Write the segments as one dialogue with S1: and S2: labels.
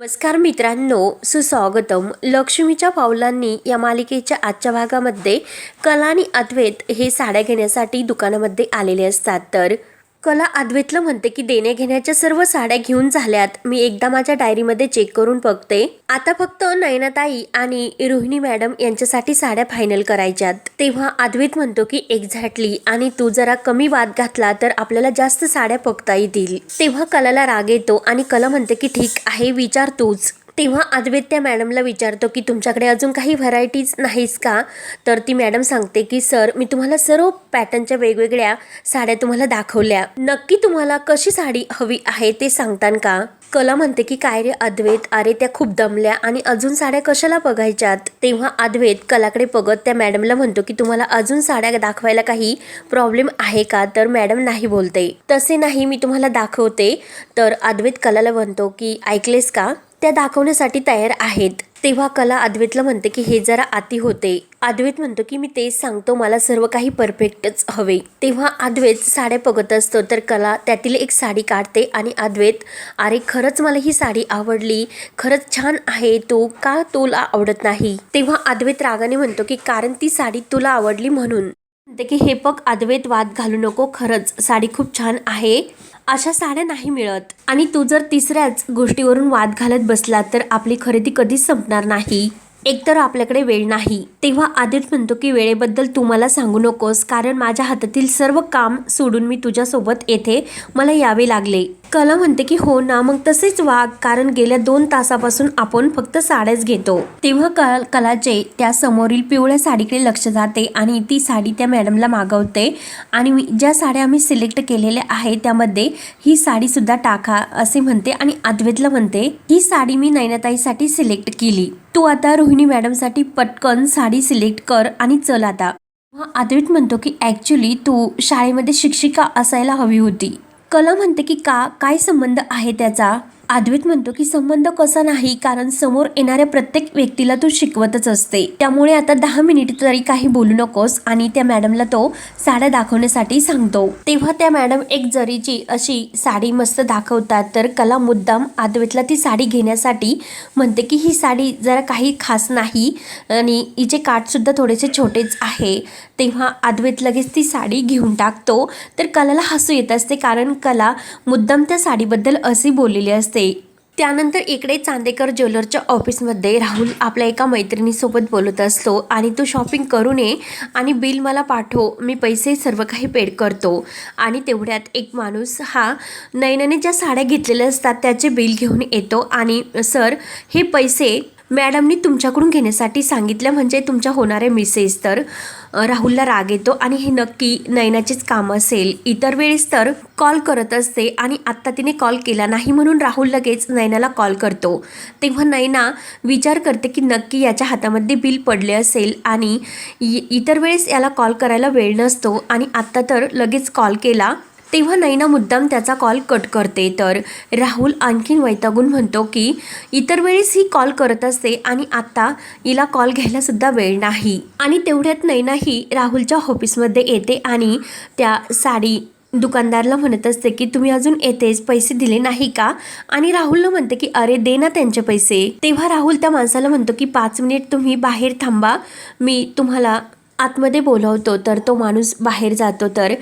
S1: नमस्कार मित्रांनो सुस्वागतम. लक्ष्मीच्या पावलांनी या मालिकेच्या आजच्या भागामध्ये कला आणि अद्वैत हे साड्या घेण्यासाठी दुकानामध्ये आलेले असतात. तर कला अद्वैतला म्हणते की देणे घेण्याच्या सर्व साड्या घेऊन झाल्यात. मी एकदा माझ्या डायरीमध्ये चेक करून बघते. आता फक्त नयनाताई आणि रोहिणी मॅडम यांच्यासाठी साड्या फायनल करायच्यात. तेव्हा अद्वैत म्हणतो की एक्झॅक्टली. आणि तू जरा कमी वाद घातला तर आपल्याला जास्त साड्या बघता येतील. तेव्हा कलाला राग येतो आणि कला म्हणते की ठीक आहे विचार तूच. तेव्हा अद्वैत त्या मॅडमला विचारतो की तुमच्याकडे अजून काही व्हरायटीज नाहीस का? तर ती मॅडम सांगते की सर मी तुम्हाला सर्व पॅटर्नच्या वेगवेगळ्या साड्या तुम्हाला दाखवल्या. नक्की तुम्हाला कशी साडी हवी आहे ते सांगतान का? कला म्हणते की काय रे अद्वैत? अरे त्या खूप दमल्या. आणि अजून साड्या कशाला बघायच्यात? तेव्हा अद्वैत कलाकडे बघत त्या मॅडमला म्हणतो की तुम्हाला अजून साड्या दाखवायला काही प्रॉब्लेम आहे का? तर मॅडम नाही बोलते. तसे नाही मी तुम्हाला दाखवते. तर अद्वैत कलाला म्हणतो की ऐकलेस का? त्या दाखवण्यासाठी तयार आहेत. तेव्हा कला अद्वैतला म्हणते की हे जरा आती होते. अद्वैत म्हणतो की मी तेच सांगतो मला सर्व काही परफेक्टच हवे. तेव्हा अद्वैत साड्या बघत असतो तर कला त्यातील एक साडी काढते आणि अद्वैत अरे खरंच मला ही साडी आवडली. खरंच छान आहे तू. का तुला आवडत नाही? तेव्हा अद्वैत रागाने म्हणतो की कारण ती साडी तुला आवडली म्हणून. म्हणते की हे बघ अद्वैत वाद घालू नको खरंच साडी खूप छान आहे. अशा साड्या नाही मिळत. आणि तू जर तिसऱ्याच गोष्टीवरून वाद घालत बसला तर आपली खरेदी कधीच संपणार नाही. एकतर आपल्याकडे वेळ नाही. तेव्हा आदित म्हणतो की वेळेबद्दल तू मला सांगू नकोस कारण माझ्या हातातील सर्व काम सोडून मी तुझ्यासोबत येथे मला यावे लागले. कला म्हणते की हो ना मग तसेच वाघ कारण गेल्या दोन तासापासून आपण फक्त साड्याच घेतो. तेव्हा कल कलाचे त्या समोरील पिवळ्या साडीकडे लक्ष जाते आणि ती साडी त्या मॅडमला मागवते. आणि मी- ज्या साड्या आम्ही सिलेक्ट केलेल्या आहे त्यामध्ये ही साडीसुद्धा टाका असे म्हणते आणि अद्वैतला म्हणते ही साडी मी नैनाताईसाठी सिलेक्ट केली. तू आता रोहिणी मॅडमसाठी पटकन साडी सिलेक्ट कर आणि चल आता. हा अद्वैत म्हणतो की ॲक्च्युली तू शाळेमध्ये शिक्षिका असायला हवी होती. कला म्हणते की का काय संबंध आहे त्याचा? अद्वैत म्हणतो की संबंध कसा नाही कारण समोर येणाऱ्या प्रत्येक व्यक्तीला तू शिकवतच असते. त्यामुळे आता दहा मिनिट तरी काही बोलू नकोस आणि त्या मॅडमला तो साड्या दाखवण्यासाठी सांगतो. तेव्हा त्या मॅडम एक जरीची अशी साडी मस्त दाखवतात तर कला मुद्दाम अद्वैतला ती साडी घेण्यासाठी म्हणते की ही साडी जरा काही खास नाही आणि हिचे काठसुद्धा थोडेसे छोटेच आहे. तेव्हा अद्वैत लगेच ती साडी घेऊन टाकतो. तर कलाला हसू येत असते कारण कला मुद्दाम त्या साडीबद्दल असे बोललेली असते. त्यानंतर इकडे चांदेकर ज्वेलरच्या ऑफिसमध्ये राहुल आपल्या एका मैत्रिणीसोबत बोलत असतो आणि तू शॉपिंग करू नये आणि बिल मला पाठव मी पैसे सर्व काही पेड करतो. आणि तेवढ्यात एक माणूस हा नयनाने ज्या साड्या घेतलेल्या असतात त्याचे बिल घेऊन येतो आणि सर हे पैसे मॅडमनी तुमच्याकडून घेण्यासाठी सांगितलं म्हणजे तुमच्या होणाऱ्या मिसेस तर राहुलला राग येतो आणि हे नक्की नयनाचेच काम असेल. इतर वेळेस तर कॉल करत असते आणि आत्ता तिने कॉल केला नाही म्हणून राहुल लगेच नयनाला कॉल करतो. तेव्हा नयना विचार करते की नक्की याच्या हातामध्ये बिल पडले असेल आणि इतर वेळेस याला कॉल करायला वेळ नसतो आणि आत्ता तर लगेच कॉल केला. तेव्हा नैना मुद्दाम त्याचा कॉल कट करते. तर राहुल आणखीन वैतागून म्हणतो की इतर वेळेस ही कॉल करत असते आणि आता हिला कॉल घ्यायलासुद्धा वेळ नाही. आणि तेवढ्यात नैना ही राहुलच्या ऑफिसमध्ये येते आणि त्या साडी दुकानदारला म्हणत असते की तुम्ही अजून येतेच पैसे दिले नाही का? आणि राहुलला म्हणते की अरे दे ना त्यांचे पैसे. तेव्हा राहुल त्या माणसाला म्हणतो की पाच मिनिट तुम्ही बाहेर थांबा. मी तुम्हाला आतमध्ये बोलवतो. तर तो माणूस बाहेर जातो. तर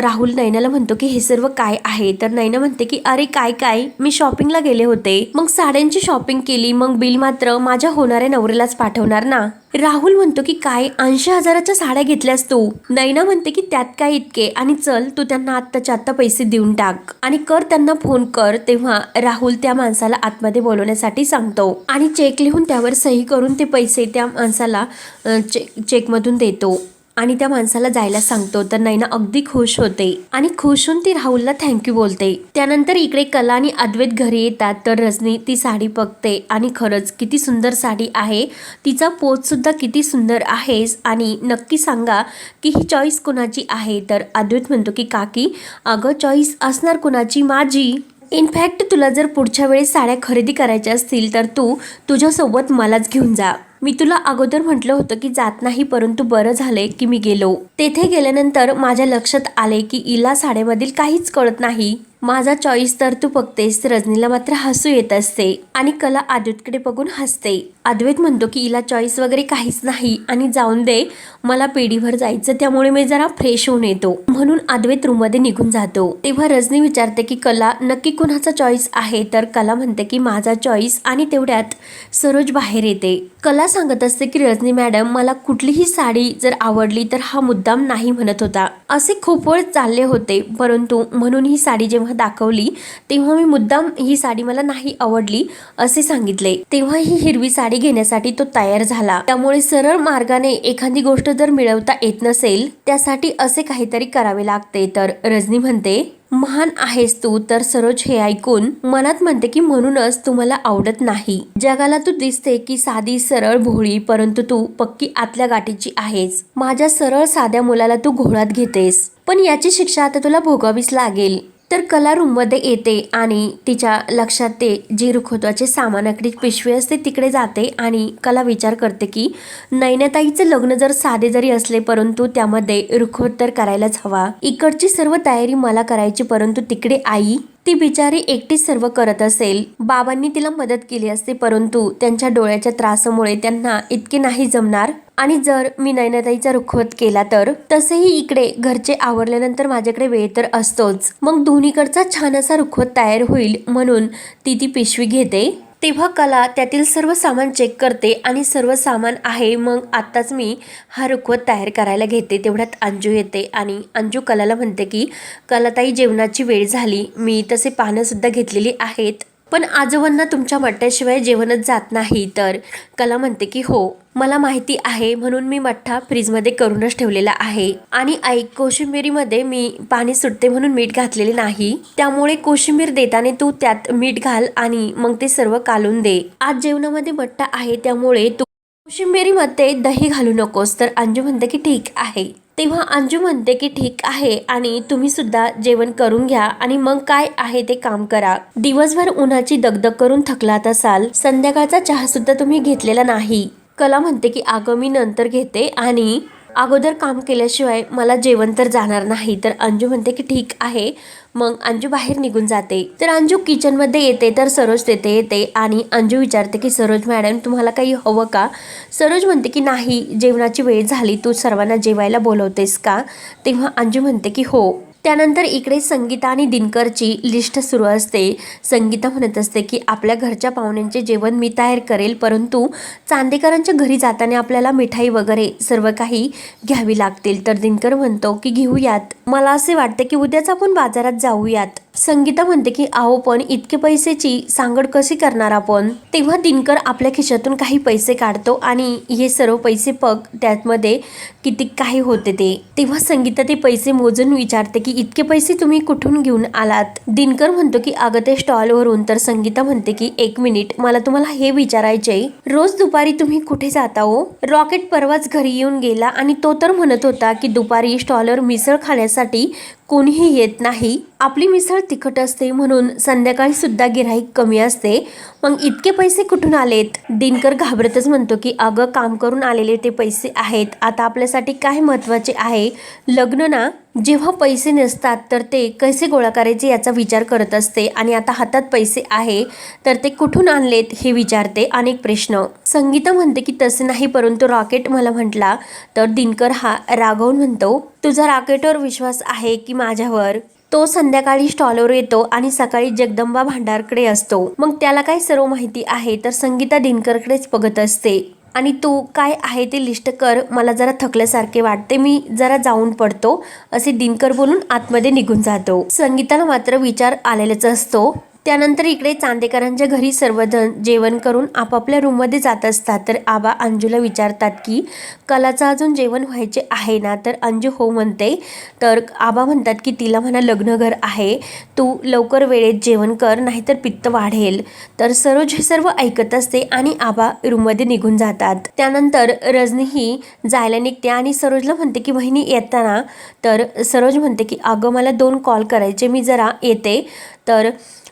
S1: राहुल नैनाला म्हणतो की हे सर्व काय आहे? तर नैना म्हणते की अरे काय काय? मी शॉपिंगला गेले होते. मग साड्यांची शॉपिंग केली. मग बिल मात्र माझ्या होणाऱ्या नवऱ्यालाच पाठवणार ना? राहुल म्हणतो की काय? ऐंशी हजाराच्या साड्या घेतल्यास तू? नैना म्हणते की त्यात काय इतके? आणि चल तू त्यांना आत्ताच्या आत्ता पैसे देऊन टाक. आणि कर त्यांना फोन कर तेव्हा राहुल त्या माणसाला आतमध्ये बोलवण्यासाठी सांगतो. आणि चेक लिहून त्यावर सही करून ते पैसे त्या माणसाला चेक चेकमधून देतो. आणि त्या माणसाला जायला सांगतो. तर नैना अगदी खुश होते. आणि खुश होऊन ती राहुलला थँक्यू बोलते. त्यानंतर इकडे कला आणि अद्वैत घरी येतात. तर रजनी ती साडी बघते. आणि खरंच किती सुंदर साडी आहे. तिचा पोच सुद्धा किती सुंदर आहेस आणि नक्की सांगा की ही चॉईस कुणाची आहे? तर अद्वैत म्हणतो की काकी अगं चॉईस असणार कुणाची? माझी. इनफॅक्ट तुला जर पुढच्या वेळेस साड्या खरेदी करायच्या असतील तर तू तुझ्यासोबत मलाच घेऊन जा. मी तुला अगोदर म्हटलं होतं की जात नाही परंतु बरं झालंय की मी गेलो. तेथे गेल्यानंतर माझ्या लक्षात आले की इला साडेमधील काहीच कळत नाही. माझा चॉईस तर तू बघतेस रजनीला मात्र हसू येत असते आणि कला अद्वैतकडे बघून हसते. अद्वैत म्हणतो की हिला चॉईस वगैरे काहीच नाही आणि जाऊन दे मला पेढीवर जायचं त्यामुळे मी जरा फ्रेश होऊन येतो. म्हणून अद्वैत रूममध्ये निघून जातो. तेव्हा रजनी विचारते की कला नक्की कोणाचा चॉईस आहे? तर कला म्हणते की माझा चॉईस आणि तेवढ्यात सरोज बाहेर येते. कला सांगत असते की रजनी मॅडम मला कुठलीही साडी जर आवडली तर हा मुद्दाम नाही म्हणत होता. असे खूप वेळ चालले होते परंतु म्हणून ही साडी जेव्हा दाखवली तेव्हा मी मुद्दाम ही साडी मला नाही आवडली असे सांगितले. तेव्हा ही हिरवी साडी घेण्यासाठी तो तयार झाला. त्यामुळे सरळ मार्गाने एखादी गोष्ट जर मिळवता येत नसेल त्यासाठी असे काहीतरी करावे लागते. तर रजनी म्हणते महान आहेस तू तर सरोज हे ऐकून मनात म्हणते की म्हणूनच तुम्हाला आवडत नाही. जगाला तू दिसते की साधी सरळ भोळी परंतु तू पक्की आतल्या गाठीची आहेस. माझ्या सरळ साध्या मुलाला तू घोळात घेतेस. पण याची शिक्षा आता तुला भोगावीच लागेल. तर कला रूममध्ये येते आणि तिच्या लक्षात ते जी रुखवताचे सामानाकडे पिशवी असते तिकडे जाते आणि कला विचार करते की नैनताईचं लग्न जर साधे जरी असले परंतु त्यामध्ये रुखवत तर करायलाच हवा. इकडची सर्व तयारी मला करायची परंतु तिकडे आई ती बिचारी एकटीच सर्व करत असेल. बाबांनी तिला मदत केली असते परंतु त्यांच्या डोळ्याच्या त्रासामुळे त्यांना इतके नाही जमणार. आणि जर मी नयनताईचा रुखवत केला तर? तसेही इकडे घरचे आवरल्यानंतर माझ्याकडे वेळ तर असतोच. मग दोन्हीकडचा छान असा रुखवत तयार होईल म्हणून ती ती पिशवी घेते? तेव्हा कला त्यातील सर्व सामान चेक करते आणि सर्व सामान आहे मग आत्ताच मी हा रुखवत तयार करायला घेते तेवढ्यात अंजू येते आणि अंजू कलाला म्हणते की कलाताई जेवणाची वेळ झाली. मी तसे पानंसुद्धा घेतलेली आहेत. पण आजोबांना तुमच्या मठ्ठ्याशिवाय जेवणच जात नाही तर कला म्हणते की हो मला माहिती आहे म्हणून मी मठ्ठा फ्रीजमध्ये करूनच ठेवलेला आहे. आणि आई कोशिंबिरीमध्ये मी पाणी सुटते म्हणून मीठ घातलेले नाही. त्यामुळे कोशिंबीर देताना तू त्यात मीठ घाल आणि मग ते सर्व कालून दे. आज जेवणामध्ये मठ्ठा आहे त्यामुळे तू कोशिंबिरीमध्ये दही घालू नकोस तर अंजू म्हणते की ठीक आहे. तेव्हा अंजू म्हणते की ठीक आहे आणि तुम्ही सुद्धा जेवण करून घ्या आणि मग काय आहे ते काम करा. दिवसभर उन्हाची दगदग करून थकलात असाल संध्याकाळचा चहा सुद्धा तुम्ही घेतलेला नाही. कला म्हणते की अगं मी नंतर घेते आणि अगोदर काम केल्याशिवाय मला जेवण तर जाणार नाही. तर अंजू म्हणते की ठीक आहे मग अंजू बाहेर निघून जाते. तर अंजू किचनमध्ये येते तर सरोज तेथे येते आणि अंजू विचारते की सरोज मॅडम तुम्हाला काही हवं का? सरोज म्हणते की नाही जेवणाची वेळ झाली. तू सर्वांना जेवायला बोलवतेस का? तेव्हा अंजू म्हणते की हो. त्यानंतर इकडे संगीता आणि दिनकरची लिस्ट सुरू असते. संगीता म्हणत असते की आपल्या घरच्या पाहुण्यांचे जेवण मी तयार करेल परंतु चांदेकरांच्या घरी जाताना आपल्याला मिठाई वगैरे सर्व काही घ्यावी लागतील. तर दिनकर म्हणतो की घेऊयात. मला असे वाटते की उद्याच आपण बाजारात जाऊयात. संगीता म्हणते की आहो पण इतके पैसेची सांगड कशी करणार आपण? तेव्हा दिनकर आपल्या खिशातून काही पैसे काढतो आणि हे सर्व पैसे पग त्यामध्ये किती काही होते ते. तेव्हा संगीता ते पैसे मोजून विचारते की इतके पैसे तुम्ही कुठून घेऊन आलात? दिनकर म्हणतो की अगं ते स्टॉलवरून. तर संगीता म्हणते की एक मिनिट मला तुम्हाला हे विचारायचे रोज दुपारी तुम्ही कुठे जाता हो? रॉकेट परवाच घरी येऊन गेला आणि तो तर म्हणत होता की दुपारी स्टॉलवर मिसळ खाण्यासाठी कोणीही येत नाही. आपली मिसळ तिखट असते म्हणून संध्याकाळी सुद्धा गिराईक कमी असते. मग इतके पैसे कुठून आलेत? दिनकर घाबरतच म्हणतो की अगं काम करून आलेले ते पैसे आहेत. आता आपल्यासाठी काय महत्त्वाचे आहे? लग्न ना? जेव्हा पैसे नसतात तर ते कसे गोळा करायचे याचा विचार करत असते आणि आता हातात पैसे आहे तर ते कुठून आणलेत हे विचारते अनेक प्रश्न. संगीता म्हणते की तसे नाही परंतु रॉकेट मला म्हटला तर दिनकर हा रागवून म्हणतो तुझा रॉकेटवर विश्वास आहे की माझ्यावर? तो संध्याकाळी स्टॉलवर येतो आणि सकाळी जगदंबा भांडारकडे असतो. मग त्याला काय सर्व माहिती आहे तर संगीता दिनकरकडेच बघत असते. आणि तू काय आहे ते लिस्ट कर मला जरा थकल्यासारखे वाटते मी जरा जाऊन पडतो. असे दिनकर बोलून आतमध्ये निघून जातो. संगीताला मात्र विचार आलेलाच असतो. त्यानंतर इकडे चांदेकरांच्या घरी सर्वजण जेवण करून आपापल्या रूममध्ये जात असतात. तर आबा अंजूला विचारतात की कलाचं अजून जेवण व्हायचे आहे ना? तर अंजू हो म्हणते. तर आबा म्हणतात की तिला म्हणा लग्नघर आहे. तू लवकर वेळेत जेवण कर नाहीतर पित्त वाढेल. तर सरोज हे सर्व ऐकत असते आणि आबा रूममध्ये निघून जातात. त्यानंतर रजनी ही जायला निघते आणि सरोजला म्हणते की बहिणी येताना. तर सरोज म्हणते की अगं मला दोन कॉल करायचे मी जरा येते. तर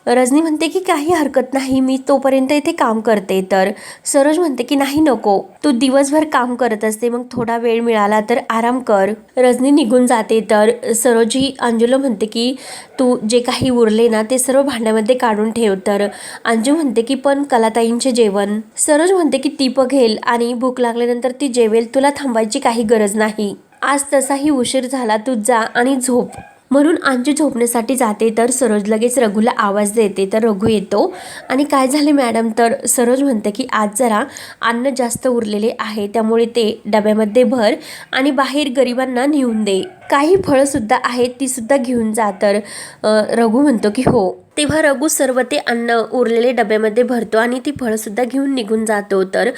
S1: रजनी म्हणते की काही हरकत नाही मी तोपर्यंत इथे काम करते. तर सरोज म्हणते की नाही नको. तू दिवसभर काम करत असते मग थोडा वेळ मिळाला तर आराम कर. रजनी निघून जाते. तर सरोजी ही म्हणते की तू जे काही उरले ना ते सर्व भांड्यामध्ये काढून ठेव. तर अंजू म्हणते की पण कलाताईंचे जेवण. सरोज म्हणते की ती बघेल आणि भूक लागल्यानंतर ती जेवेल तुला थांबायची काही गरज नाही. आज तसाही उशीर झाला तू जा आणि झोप. म्हणून अंजू झोपण्यासाठी जाते. तर सरोज लगेच रघुला आवाज देते. तर रघू येतो. आणि काय झाले मॅडम? तर सरोज म्हणते की आज जरा अन्न जास्त उरलेले आहे. त्यामुळे ते डब्यामध्ये भर आणि बाहेर गरिबांना नेऊन दे. काही फळंसुद्धा आहेत ती सुद्धा घेऊन जा. तर रघू रघु म्हणतो की हो. तेव्हा रघु सर्व ते अन्न उरलेले डब्यामध्ये भरतो आणि ती फळंसुद्धा घेऊन निघून जातो. तर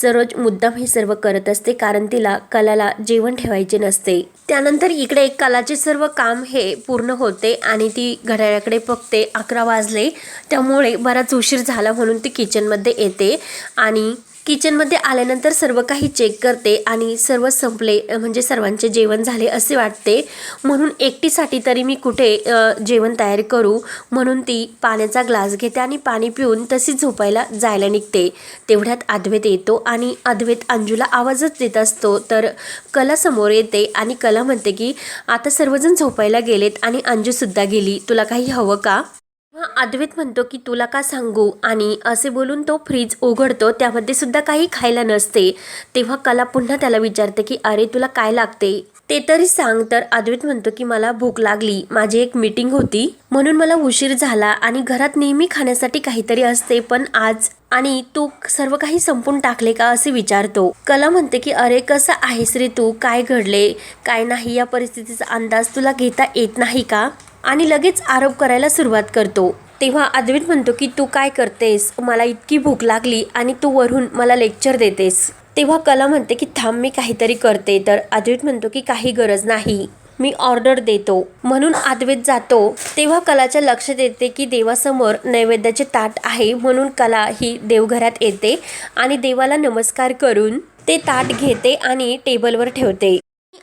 S1: सरोज मुद्दाम हे सर्व करत असते कारण तिला कलाला जेवण ठेवायचे नसते. त्यानंतर इकडे कलाचे सर्व काम हे पूर्ण होते आणि ती घड्याळाकडे बघते. अकरा वाजले. त्यामुळे बराच उशीर झाला म्हणून ती किचनमध्ये येते आणि किचनमध्ये आल्यानंतर सर्व काही चेक करते आणि सर्व संपले म्हणजे सर्वांचे जेवण झाले असे वाटते. म्हणून एकटीसाठी तरी मी कुठे जेवण तयार करू? म्हणून ती पाण्याचा ग्लास घेते आणि पाणी पिऊन तशीच झोपायला जायला निघते. तेवढ्यात अद्वैत येतो आणि अद्वैत अंजूला आवाजच देत असतो. तर कला समोर येते आणि कला म्हणते की आता सर्वजण झोपायला गेलेत आणि अंजूसुद्धा गेली. तुला काही हवं का? हा अद्वैत म्हणतो की तुला का सांगू? आणि असे बोलून तो फ्रीज उघडतो. त्यामध्ये सुद्धा काही खायला नसते. तेव्हा कला पुन्हा त्याला विचारते की अरे तुला काय लागते? ते तरी सांग. तर अद्वैत म्हणतो की मला भूक लागली. माझी एक मीटिंग होती. म्हणून मला उशीर झाला आणि घरात नेहमी खाण्यासाठी काहीतरी असते पण आज आणि तू सर्व काही संपून टाकले का? असे विचारतो. कला म्हणते की अरे कसं आहेस रे तू? काय घडले? काय नाही? या परिस्थितीचा अंदाज तुला घेता येत नाही का? आणि लगेच आरोप करायला सुरुवात करतो. तेव्हा अद्वैत म्हणतो की तू काय करतेस? मला इतकी भूक लागली आणि तू वरून मला लेक्चर देतेस. तेव्हा कला म्हणते की थांब मी काहीतरी करते. तर अद्वैत म्हणतो की काही गरज नाही. मी ऑर्डर देतो. म्हणून अद्वैत जातो. तेव्हा कलाच्या लक्षात येते की देवासमोर नैवेद्याचे ताट आहे म्हणून कला ही देवघरात येते आणि देवाला नमस्कार करून ते ताट घेते आणि टेबलवर ठेवते.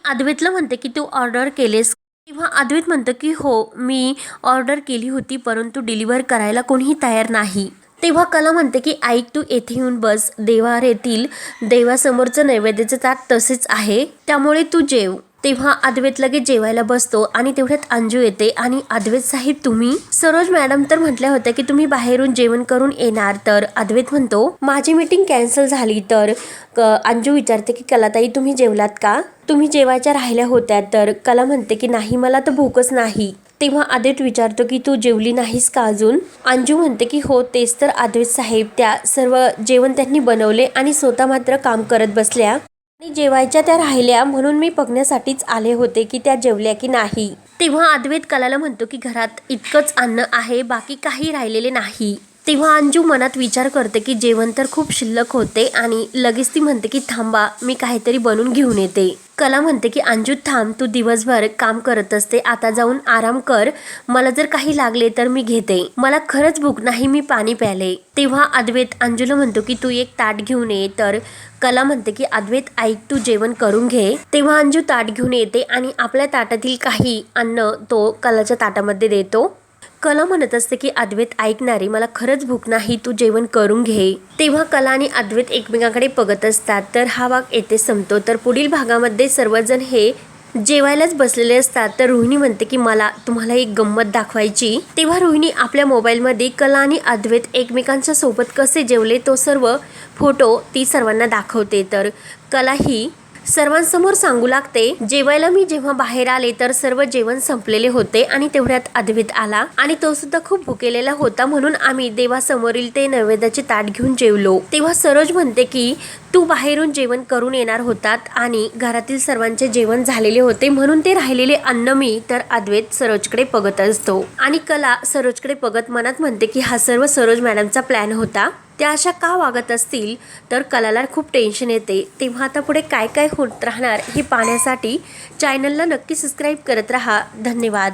S1: अद्वैतला म्हणते की तू ऑर्डर केलेस तेव्हा अद्वैत म्हणतो की हो मी ऑर्डर केली होती परंतु डिलिव्हर करायला कोणीही तयार नाही. तेव्हा कला म्हणते की ऐक तू येथे येऊन बस. देवार येथील देवासमोरचं नैवेद्याचं ताट तसेच आहे. त्यामुळे तू जेव. तेव्हा अद्वैत लगेच जेवायला बसतो आणि तेवढ्यात अंजू येते आणि अद्वैत साहेब तुम्ही? सरोज मॅडम तर म्हटल्या होत्या की तुम्ही बाहेरून जेवण करून येणार तर अद्वैत म्हणतो माझी मीटिंग कॅन्सल झाली तर क- अंजू विचारते की कलाताई तुम्ही जेवलात का? तुम्ही जेवायच्या राहिल्या होत्या तर कला म्हणते की नाही मला तर भूकच नाही. तेव्हा अद्वैत विचारतो की तू जेवली नाहीस का अजून? अंजू म्हणते की हो तेच तर अद्वैत साहेब त्या सर्व जेवण त्यांनी बनवले आणि स्वतः मात्र काम करत बसल्या. जेवायच्या त्या राहिल्या म्हणून मी बघण्यासाठीच आले होते की त्या जेवल्या की नाही. तेव्हा अद्वैत कलाला म्हणतो की घरात इतकंच अन्न आहे बाकी काही राहिलेले नाही. तेव्हा अंजू मनात विचार करते की जेवण तर खूप शिल्लक होते आणि लगेच ती म्हणते की थांबा मी काहीतरी बनवून घेऊन येते. कला म्हणते की अंजू थांब तू दिवसभर काम करत असते. आता जाऊन आराम कर. मला जर काही लागले तर मी घेते. मला खरंच भूक नाही मी पाणी प्याले. तेव्हा अद्वैत अंजूला म्हणतो की तू एक ताट घेऊन ये. तर कला म्हणते की अद्वैत ऐक तू जेवण करून घे. तेव्हा अंजू ताट घेऊन येते आणि आपल्या ताटातील काही अन्न तो कलाच्या ताटामध्ये देतो. कला म्हणत असते की अद्वैत ऐकणारी मला खरंच भूक नाही तू जेवण करून घे. तेव्हा कला आणि अद्वैत एकमेकांकडे बघत असतात. तर हा भाग येथे संपतो. तर पुढील भागामध्ये सर्वजण हे जेवायलाच बसलेले असतात. तर रोहिणी म्हणते की मला तुम्हाला एक गंमत दाखवायची. तेव्हा रोहिणी आपल्या मोबाईलमध्ये कला आणि अद्वैत एकमेकांच्या सोबत कसे जेवले तो सर्व फोटो ती सर्वांना दाखवते. तर कला ही सर्वांसमोर सांगू लागते जेवायला मी जेव्हा बाहेर आले तर सर्व जेवण संपलेले होते आणि तेवढ्यात अद्वैत आला आणि तो सुद्धा खूप भुकेलेला होता म्हणून आम्ही देवासमोरील ते नैवेद्याचे ताट घेऊन जेवलो. तेव्हा सरोज म्हणते की तू बाहेरून जेवण करून येणार होतात आणि घरातील सर्वांचे जेवण झालेले होते म्हणून ते राहिलेले अन्न मी तर अद्वैत सरोजकडे बघत असतो. आणि कला सरोजकडे बघत मनात म्हणते की हा सर्व सरोज मॅडमचा प्लॅन होता. त्या अशा का वागत असतील? तर कलाला खूप टेन्शन येते. तेव्हा आता पुढे काय काय होत राहणार हे पाहण्यासाठी चॅनलला नक्की सबस्क्राईब करत राहा. धन्यवाद.